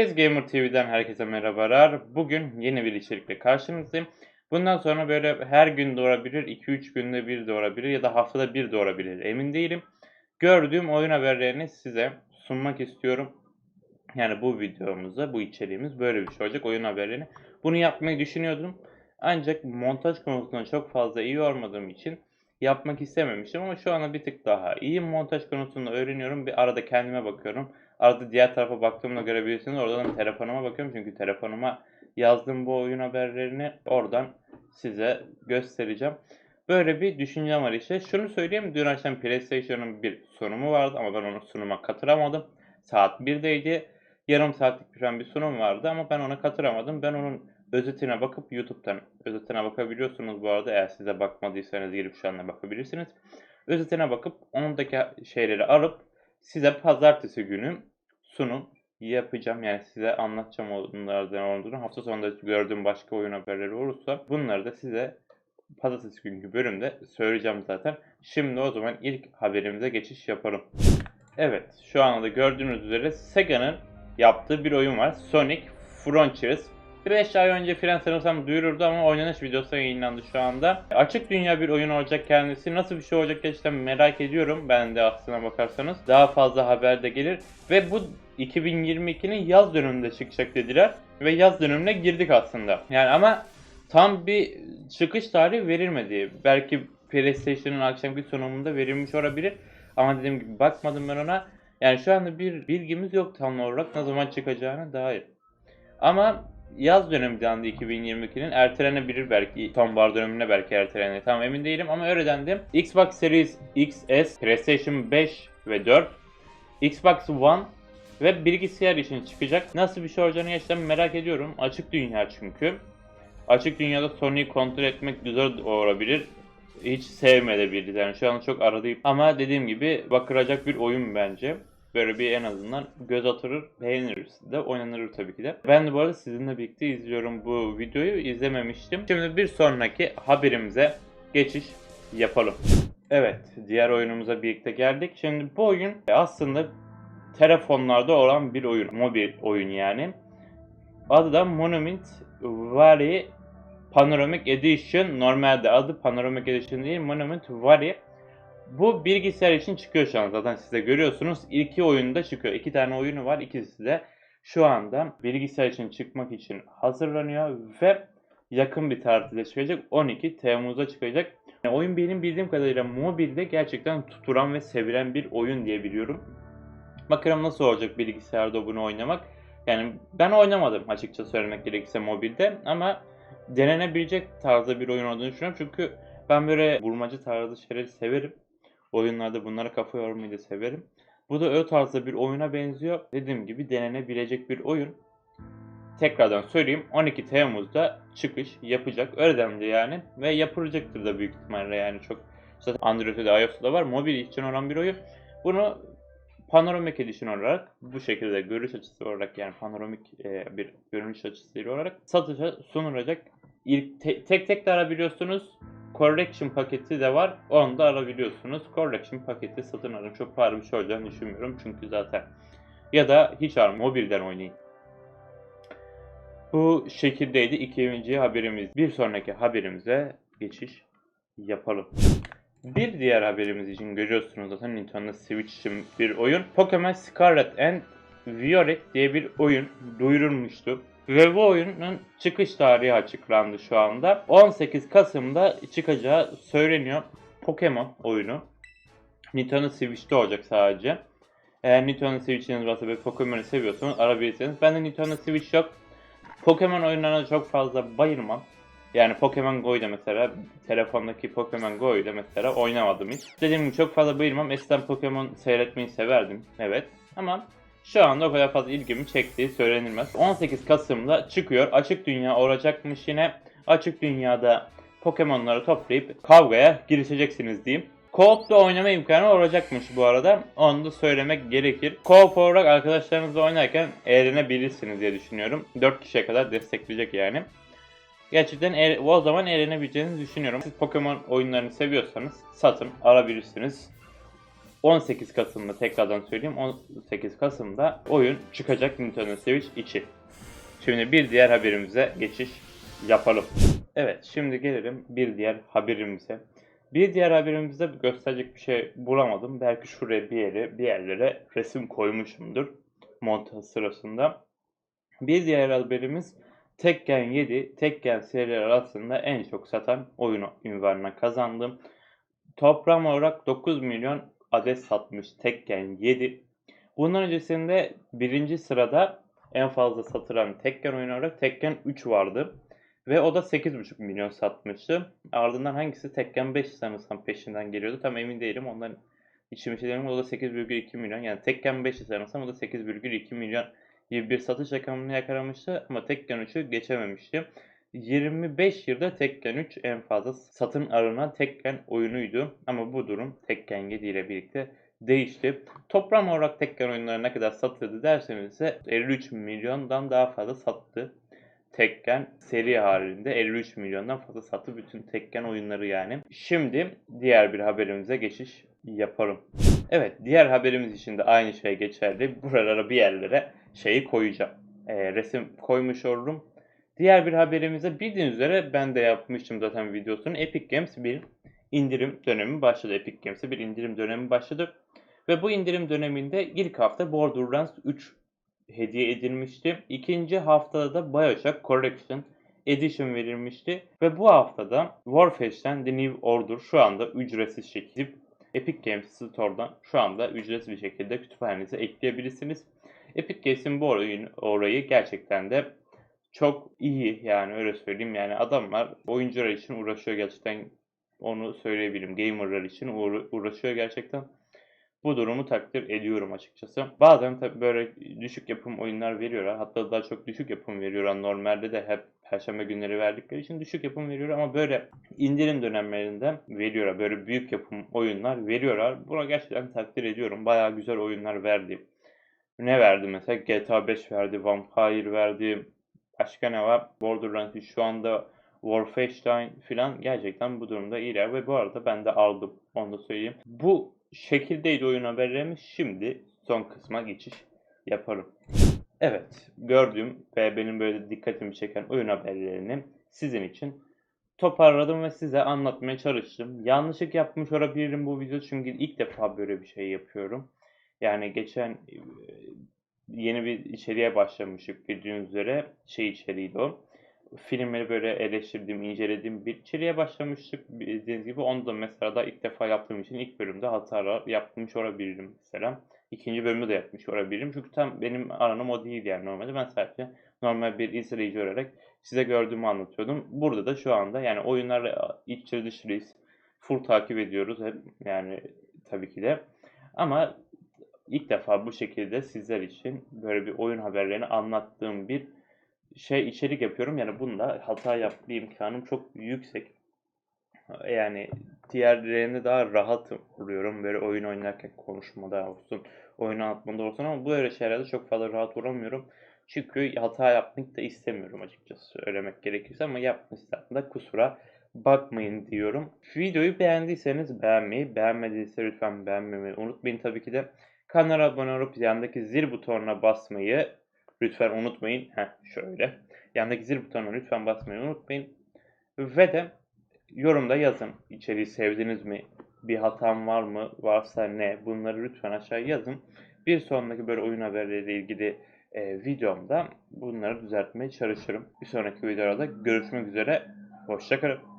Crazy Gamer TV'den herkese merhabalar. Bugün yeni bir içerikle karşınızdayım. Bundan sonra böyle her gün doğurabilir, 2-3 günde bir doğurabilir ya da haftada bir doğurabilir emin değilim. Gördüğüm oyun haberlerini size sunmak istiyorum. Yani bu videomuzda, bu içeriğimiz böyle bir şey olacak oyun haberlerini. Bunu yapmayı düşünüyordum. Ancak montaj konusunda çok fazla iyi olmadığım için yapmak istememiştim ama şu anda bir tık daha iyi. Montaj konusunda öğreniyorum. Bir arada kendime bakıyorum. Arada diğer tarafa baktığımda görebilirsiniz. Oradan telefonuma bakıyorum çünkü telefonuma yazdığım bu oyun haberlerini oradan size göstereceğim. Böyle bir düşüncem var işte. Şunu söyleyeyim. Dün akşam PlayStation'ın bir sunumu vardı ama ben onu sunuma katılamadım. Saat 1'deydi. Yarım saatlik bir sunum vardı ama ben ona katılamadım. Ben onun özetine bakıp YouTube'dan özetine bakabiliyorsunuz bu arada. Eğer size bakmadıysanız girip şu anda bakabilirsiniz. Özetine bakıp ondaki şeyleri alıp size pazartesi günü sunum yapacağım. Yani size anlatacağım onlardan olduğunu. Hafta sonunda gördüğüm başka oyun haberleri olursa bunları da size pazartesi günkü bölümde söyleyeceğim zaten. Şimdi o zaman ilk haberimize geçiş yapalım. Evet, şu anda da gördüğünüz üzere Sega'nın yaptığı bir oyun var. Sonic Frontiers. 5 ay önce filan sanırsam duyururdu ama oynanış videosu yayınlandı şu anda. Açık dünya bir oyun olacak kendisi. Nasıl bir şey olacak gerçekten merak ediyorum. Ben de aslına bakarsanız. Daha fazla haber de gelir. Ve bu 2022'nin yaz döneminde çıkacak dediler. Ve yaz dönemine girdik aslında. Yani ama tam bir çıkış tarihi verilmedi. Belki PlayStation'ın akşamki sunumunda verilmiş olabilir. Ama dediğim gibi bakmadım ben ona. Yani şu anda bir bilgimiz yok tam olarak ne zaman çıkacağına dair. Ama yaz dönemi dendi 2022'nin ertelenebilir belki sonbahar dönemine belki ertelenir tam emin değilim ama öyle dendi. Xbox Series XS, PlayStation 5 ve 4, Xbox One ve bilgisayar için çıkacak. Nasıl bir şey olacağını gerçekten merak ediyorum. Açık dünya çünkü. Açık dünyada Sony'yi kontrol etmek güzel olabilir. Hiç sevmeyebiliriz yani şu an çok aradayım. Ama dediğim gibi bakılacak bir oyun bence. Böyle bir en azından göz atırır, beğeniriz de oynanır tabii ki de. Ben de bu arada sizinle birlikte izliyorum bu videoyu. izlememiştim. Şimdi bir sonraki haberimize geçiş yapalım. Evet, diğer oyunumuza birlikte geldik. Şimdi bu oyun aslında telefonlarda olan bir oyun. Mobil oyun yani. Adı da Monument Valley Panoramic Edition. Normalde adı Panoramic Edition değil, Monument Valley. Bu bilgisayar için çıkıyor şu an zaten siz de görüyorsunuz. İki oyunda çıkıyor. İki tane oyunu var. İkisi de şu anda bilgisayar için çıkmak için hazırlanıyor ve yakın bir tarihte çıkacak. 12 Temmuz'da çıkacak. Yani oyun benim bildiğim kadarıyla mobilde gerçekten tutulan ve sevilen bir oyun diye biliyorum. Bakalım nasıl olacak bilgisayarda bunu oynamak. Yani ben oynamadım açıkça söylemek gerekirse mobilde ama denenebilecek tarzda bir oyun olduğunu düşünüyorum. Çünkü ben böyle vurmacı tarzı şeyleri severim. Oyunlarda bunlara kafa yormayı da severim. Bu da o tarzda bir oyuna benziyor. Dediğim gibi denenebilecek bir oyun. Tekrardan söyleyeyim 12 Temmuz'da çıkış yapacak. Öyle dendi yani. Ve yapılacaktır da büyük ihtimalle yani çok. Zaten Android'de de iOS'ta da var. Mobil için olan bir oyun. Bunu panoramik edition olarak bu şekilde görüş açısı olarak yani panoramik e, bir görünüş açısıyla olarak satışa sunulacak. İlk te- tek tek de arabiliyorsunuz. Correction paketi de var. Onu da alabiliyorsunuz. Correction paketi satın alın. Çok pahalı bir şey olacağını düşünmüyorum. Çünkü zaten ya da hiç alın. Mobilden oynayın. Bu şekildeydi ikinci haberimiz. Bir sonraki haberimize geçiş yapalım. Bir diğer haberimiz için görüyorsunuz zaten Nintendo Switch için bir oyun. Pokemon Scarlet and Violet diye bir oyun duyurulmuştu. Ve bu oyunun çıkış tarihi açıklandı şu anda. 18 Kasım'da çıkacağı söyleniyor. Pokemon oyunu. Nintendo Switch'te olacak sadece. Eğer Nintendo Switch'iniz varsa ve Pokemon'u seviyorsanız arabilirsiniz. Ben de Nintendo Switch yok. Pokemon oyunlarına çok fazla bayılmam. Yani Pokemon Go'yu da mesela telefondaki Pokemon Go'yu da mesela oynamadım hiç. Dediğim gibi çok fazla bayılmam. Eskiden Pokemon seyretmeyi severdim. Evet. Ama şu anda o kadar fazla ilgimi çektiği söylenilmez. 18 Kasım'da çıkıyor. Açık dünya olacakmış yine. Açık dünyada Pokemon'ları toplayıp kavgaya girişeceksiniz diyeyim. Co-op'ta oynama imkanı olacakmış bu arada. Onu da söylemek gerekir. Co-op olarak arkadaşlarınızla oynarken eğlenebilirsiniz diye düşünüyorum. 4 kişiye kadar destekleyecek yani. Gerçekten eğ- o zaman eğlenebileceğinizi düşünüyorum. Siz Pokemon oyunlarını seviyorsanız satın alabilirsiniz. 18 Kasım'da tekrardan söyleyeyim 18 Kasım'da oyun çıkacak Nintendo Switch içi. Şimdi bir diğer haberimize geçiş yapalım. Evet şimdi gelelim bir diğer haberimize. Bir diğer haberimizde gösterecek bir şey bulamadım. Belki şuraya bir yere bir yerlere resim koymuşumdur montaj sırasında. Bir diğer haberimiz Tekken 7, Tekken serileri arasında en çok satan oyunu ünvanına kazandı. Toplam olarak 9 milyon adet satmış Tekken 7. Bundan öncesinde birinci sırada en fazla satılan Tekken oyunu olarak Tekken 3 vardı. Ve o da 8,5 milyon satmıştı. Ardından hangisi Tekken 5 sanırsam peşinden geliyordu. Tam emin değilim. Ondan içim içim o da 8,2 milyon. Yani Tekken 5 sanırsam o da 8,2 milyon gibi bir satış rakamını yakalamıştı. Ama Tekken 3'ü geçememişti. 25 yılda Tekken 3 en fazla satın alınan Tekken oyunuydu. Ama bu durum Tekken 7 ile birlikte değişti. Toplam olarak Tekken oyunları ne kadar satıldı derseniz ise 53 milyondan daha fazla sattı. Tekken seri halinde 53 milyondan fazla sattı bütün Tekken oyunları yani. Şimdi diğer bir haberimize geçiş yapalım. Evet diğer haberimiz için de aynı şey geçerli. Buralara bir yerlere şeyi koyacağım. Ee, resim koymuş olurum. Diğer bir haberimize bildiğiniz üzere ben de yapmıştım zaten videosunu. Epic Games bir indirim dönemi başladı. Epic Games'e bir indirim dönemi başladı. Ve bu indirim döneminde ilk hafta Borderlands 3 hediye edilmişti. İkinci haftada da Bioshock Collection Edition verilmişti. Ve bu haftada Warface'den The New Order şu anda ücretsiz şekilde Epic Games Store'dan şu anda ücretsiz bir şekilde kütüphanenize ekleyebilirsiniz. Epic Games'in bu oyun, orayı gerçekten de çok iyi yani öyle söyleyeyim yani adamlar oyuncular için uğraşıyor gerçekten onu söyleyebilirim. Gamerlar için uğraşıyor gerçekten. Bu durumu takdir ediyorum açıkçası. Bazen tabi böyle düşük yapım oyunlar veriyorlar. Hatta daha çok düşük yapım veriyorlar. Normalde de hep perşembe günleri verdikleri için düşük yapım veriyor ama böyle indirim dönemlerinde veriyorlar. Böyle büyük yapım oyunlar veriyorlar. Buna gerçekten takdir ediyorum. Bayağı güzel oyunlar verdi. Ne verdi mesela? GTA 5 verdi, Vampire verdi. Başka ne var? Borderlands şu anda Wolfenstein falan gerçekten bu durumda iyiler ve bu arada ben de aldım. Onu da söyleyeyim. Bu şekildeydi oyun haberlerimiz. Şimdi son kısma geçiş yaparım. Evet, gördüğüm ve benim böyle dikkatimi çeken oyun haberlerini sizin için toparladım ve size anlatmaya çalıştım. Yanlışlık yapmış olabilirim bu video çünkü ilk defa böyle bir şey yapıyorum. Yani geçen yeni bir içeriğe başlamıştık bildiğiniz üzere şey içeriğiydi o filmleri böyle eleştirdiğim, incelediğim bir içeriğe başlamıştık. Bildiğiniz gibi onu da mesela da ilk defa yaptığım için ilk bölümde hatalar yapmış olabilirim mesela. İkinci bölümü de yapmış olabilirim. Çünkü tam benim alanım o değil yani normalde. Ben sadece normal bir izleyici olarak size gördüğümü anlatıyordum. Burada da şu anda yani oyunlar içeri dışarıyız. Full takip ediyoruz hep yani tabii ki de. Ama ilk defa bu şekilde sizler için böyle bir oyun haberlerini anlattığım bir şey içerik yapıyorum. Yani bunda hata yapma imkanım çok yüksek. Yani diğerlerinde daha rahat oluyorum. Böyle oyun oynarken konuşmada olsun, oyun anlatmada olsun ama bu öyle şeylerde çok fazla rahat olamıyorum. Çünkü hata yapmak da istemiyorum açıkçası söylemek gerekirse ama yapmışsam da kusura bakmayın diyorum. Videoyu beğendiyseniz beğenmeyi, beğenmediyse lütfen beğenmemeyi unutmayın tabii ki de. Kanala abone olup yandaki zil butonuna basmayı Lütfen unutmayın. Heh, şöyle. Yandaki zil butonuna lütfen basmayı unutmayın. Ve de yorumda yazın. İçeriği sevdiniz mi? Bir hatam var mı? Varsa ne? Bunları lütfen aşağıya yazın. Bir sonraki böyle oyun haberleriyle ilgili e, videomda bunları düzeltmeye çalışırım. Bir sonraki videoda görüşmek üzere. Hoşçakalın.